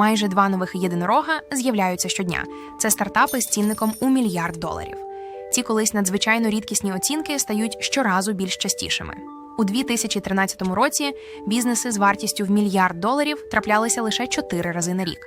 Майже два нових єдинорога з'являються щодня. Це стартапи з цінником у мільярд доларів. Ці колись надзвичайно рідкісні оцінки стають щоразу більш частішими. У 2013 році бізнеси з вартістю в мільярд доларів траплялися лише чотири рази на рік.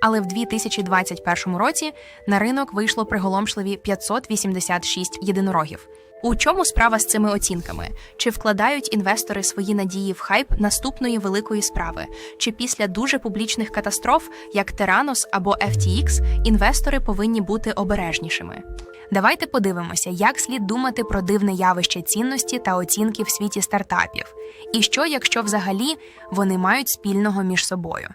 Але в 2021 році на ринок вийшло приголомшливі 586 єдинорогів. У чому справа з цими оцінками? Чи вкладають інвестори свої надії в хайп наступної великої справи? Чи після дуже публічних катастроф, як Теранос або FTX, інвестори повинні бути обережнішими? Давайте подивимося, як слід думати про дивне явище цінності та оцінки в світі стартапів, і що, якщо взагалі вони мають спільного між собою.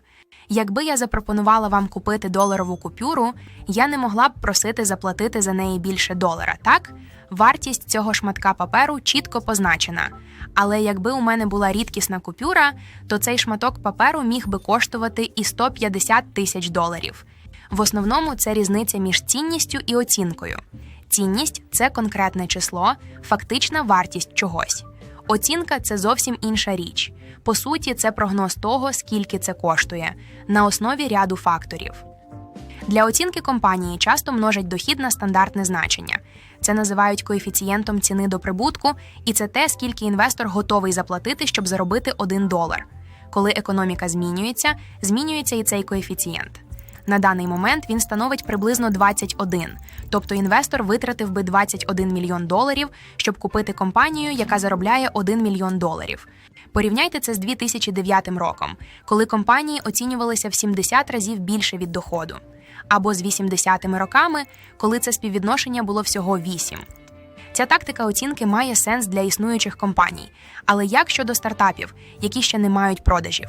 Якби я запропонувала вам купити доларову купюру, я не могла б просити заплатити за неї більше долара, так? Вартість цього шматка паперу чітко позначена. Але якби у мене була рідкісна купюра, то цей шматок паперу міг би коштувати і 150 тисяч доларів. В основному це різниця між цінністю і оцінкою. Цінність це конкретне число, фактична вартість чогось. Оцінка це зовсім інша річ. По суті, це прогноз того, скільки це коштує, на основі ряду факторів. Для оцінки компанії часто множать дохід на стандартне значення. Це називають коефіцієнтом ціни до прибутку, і це те, скільки інвестор готовий заплатити, щоб заробити 1 долар. Коли економіка змінюється, змінюється і цей коефіцієнт. На даний момент він становить приблизно 21, тобто інвестор витратив би 21 мільйон доларів, щоб купити компанію, яка заробляє 1 мільйон доларів. Порівняйте це з 2009 роком, коли компанії оцінювалися в 70 разів більше від доходу, або з 80-ми роками, коли це співвідношення було всього 8. Ця тактика оцінки має сенс для існуючих компаній, але як щодо стартапів, які ще не мають продажів?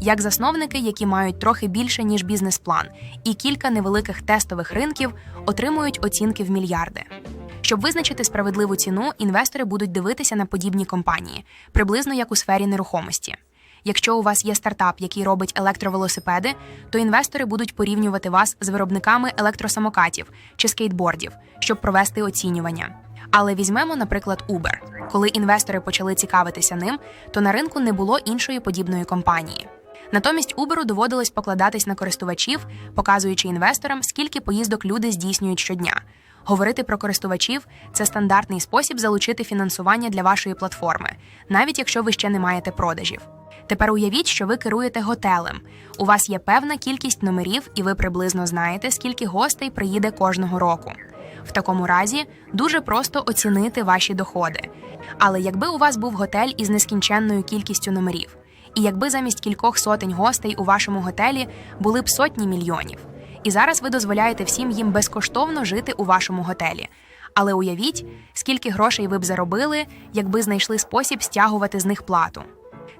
Як засновники, які мають трохи більше ніж бізнес-план, і кілька невеликих тестових ринків отримують оцінки в мільярди. Щоб визначити справедливу ціну, інвестори будуть дивитися на подібні компанії, приблизно як у сфері нерухомості. Якщо у вас є стартап, який робить електровелосипеди, то інвестори будуть порівнювати вас з виробниками електросамокатів чи скейтбордів, щоб провести оцінювання. Але візьмемо, наприклад, Uber. Коли інвестори почали цікавитися ним, то на ринку не було іншої подібної компанії. Натомість Uber доводилось покладатись на користувачів, показуючи інвесторам, скільки поїздок люди здійснюють щодня. Говорити про користувачів це стандартний спосіб залучити фінансування для вашої платформи, навіть якщо ви ще не маєте продажів. Тепер уявіть, що ви керуєте готелем. У вас є певна кількість номерів, і ви приблизно знаєте, скільки гостей приїде кожного року. В такому разі дуже просто оцінити ваші доходи. Але якби у вас був готель із нескінченною кількістю номерів, і якби замість кількох сотень гостей у вашому готелі були б сотні мільйонів, і зараз ви дозволяєте всім їм безкоштовно жити у вашому готелі. Але уявіть, скільки грошей ви б заробили, якби знайшли спосіб стягувати з них плату.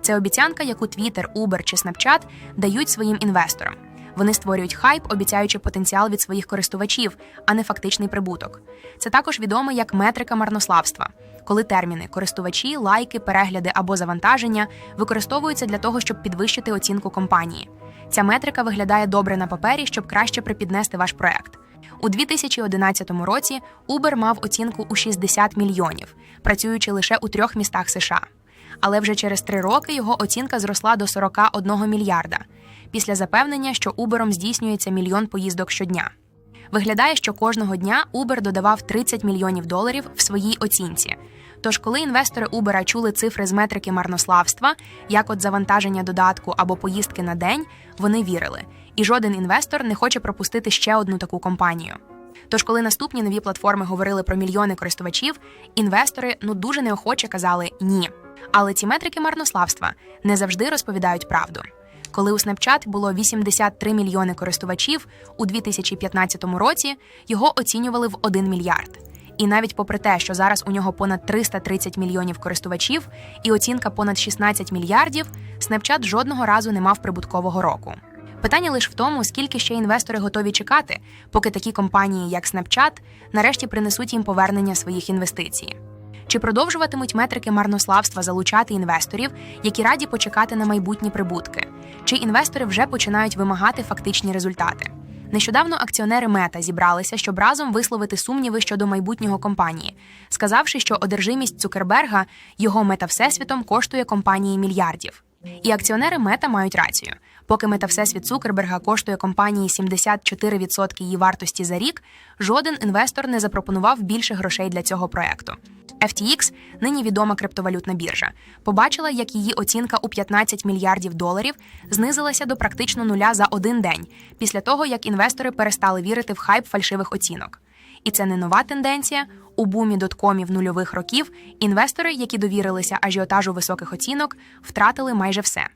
Це обіцянка, яку Twitter, Uber чи Snapchat дають своїм інвесторам. Вони створюють хайп, обіцяючи потенціал від своїх користувачів, а не фактичний прибуток. Це також відомо як метрика марнославства, коли терміни користувачі, лайки, перегляди або завантаження використовуються для того, щоб підвищити оцінку компанії. Ця метрика виглядає добре на папері, щоб краще припіднести ваш проект. У 2011 році Uber мав оцінку у 60 мільйонів, працюючи лише у трьох містах США. Але вже через три роки його оцінка зросла до 41 мільярда після запевнення, що Uber здійснюється мільйон поїздок щодня. Виглядає, що кожного дня Uber додавав 30 мільйонів доларів в своїй оцінці. Тож, коли інвестори Uber чули цифри з метрики марнославства, як от завантаження додатку або поїздки на день, вони вірили, і жоден інвестор не хоче пропустити ще одну таку компанію. Тож, коли наступні нові платформи говорили про мільйони користувачів, інвестори ну дуже неохоче казали ні. Але ці метрики марнославства не завжди розповідають правду. Коли у Snapchat було 83 мільйони користувачів у 2015 році, його оцінювали в 1 мільярд. І навіть попри те, що зараз у нього понад 330 мільйонів користувачів і оцінка понад 16 мільярдів, Snapchat жодного разу не мав прибуткового року. Питання лише в тому, скільки ще інвестори готові чекати, поки такі компанії, як Snapchat, нарешті принесуть їм повернення своїх інвестицій. Чи продовжуватимуть метрики марнославства залучати інвесторів, які раді почекати на майбутні прибутки? Чи інвестори вже починають вимагати фактичні результати? Нещодавно акціонери Мета зібралися, щоб разом висловити сумніви щодо майбутнього компанії, сказавши, що одержимість Цукерберга його мета всесвітом коштує компанії мільярдів. І акціонери Мета мають рацію. Поки мета Всесвіт Цукерберга коштує компанії 74% її вартості за рік, жоден інвестор не запропонував більше грошей для цього проекту. FTX, нині відома криптовалютна біржа, побачила, як її оцінка у 15 мільярдів доларів знизилася до практично нуля за один день після того, як інвестори перестали вірити в хайп фальшивих оцінок. І це не нова тенденція. У бумі доткомів нульових років інвестори, які довірилися ажіотажу високих оцінок, втратили майже все.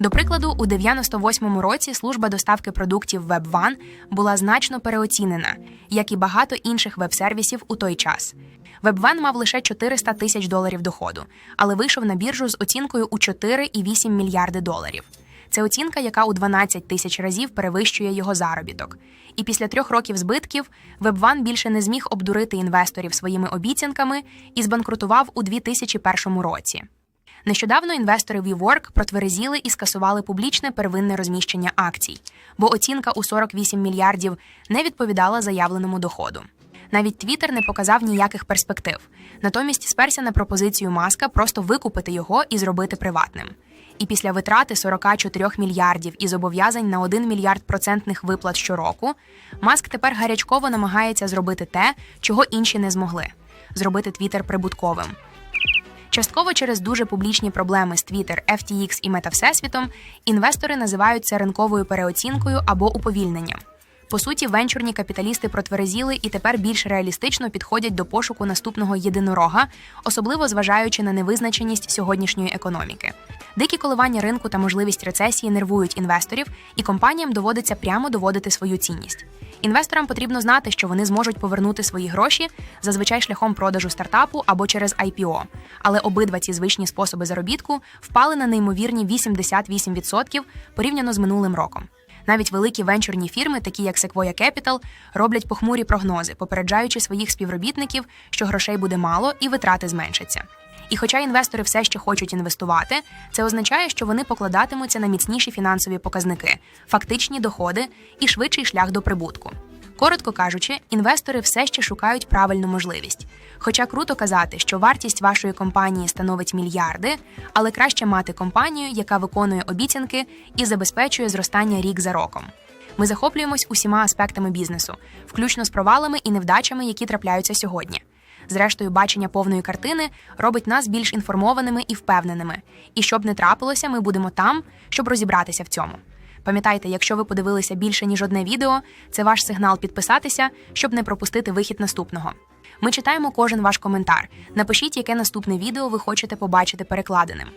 До прикладу, у 98-му році служба доставки продуктів WebOne була значно переоцінена, як і багато інших веб-сервісів у той час. WebOne мав лише 400 тисяч доларів доходу, але вийшов на біржу з оцінкою у 4,8 мільярди доларів. Це оцінка, яка у 12 тисяч разів перевищує його заробіток. І після трьох років збитків WebOne більше не зміг обдурити інвесторів своїми обіцянками і збанкрутував у 2001 році. Нещодавно інвестори WeWork протверезіли і скасували публічне первинне розміщення акцій, бо оцінка у 48 мільярдів не відповідала заявленому доходу. Навіть Twitter не показав ніяких перспектив, натомість сперся на пропозицію маска просто викупити його і зробити приватним. І після витрати 44 мільярдів і зобов'язань на 1 мільярд процентних виплат щороку, маск тепер гарячково намагається зробити те, чого інші не змогли зробити Twitter прибутковим. Частково через дуже публічні проблеми з Twitter, FTX і Мета Всесвітом інвестори називають це ринковою переоцінкою або уповільненням. По суті, венчурні капіталісти протверезіли і тепер більш реалістично підходять до пошуку наступного єдинорога, особливо зважаючи на невизначеність сьогоднішньої економіки. Дикі коливання ринку та можливість рецесії нервують інвесторів, і компаніям доводиться прямо доводити свою цінність. Інвесторам потрібно знати, що вони зможуть повернути свої гроші зазвичай шляхом продажу стартапу або через IPO. Але обидва ці звичні способи заробітку впали на неймовірні 88% порівняно з минулим роком. Навіть великі венчурні фірми, такі як Sequoia Capital, роблять похмурі прогнози, попереджаючи своїх співробітників, що грошей буде мало і витрати зменшаться. І хоча інвестори все ще хочуть інвестувати, це означає, що вони покладатимуться на міцніші фінансові показники, фактичні доходи і швидший шлях до прибутку. Коротко кажучи, інвестори все ще шукають правильну можливість. Хоча круто казати, що вартість вашої компанії становить мільярди, але краще мати компанію, яка виконує обіцянки і забезпечує зростання рік за роком. Ми захоплюємось усіма аспектами бізнесу, включно з провалами і невдачами, які трапляються сьогодні. Зрештою, бачення повної картини робить нас більш інформованими і впевненими. І щоб не трапилося, ми будемо там, щоб розібратися в цьому. Пам'ятайте, якщо ви подивилися більше ніж одне відео, це ваш сигнал підписатися, щоб не пропустити вихід наступного. Ми читаємо кожен ваш коментар. Напишіть, яке наступне відео ви хочете побачити перекладеним.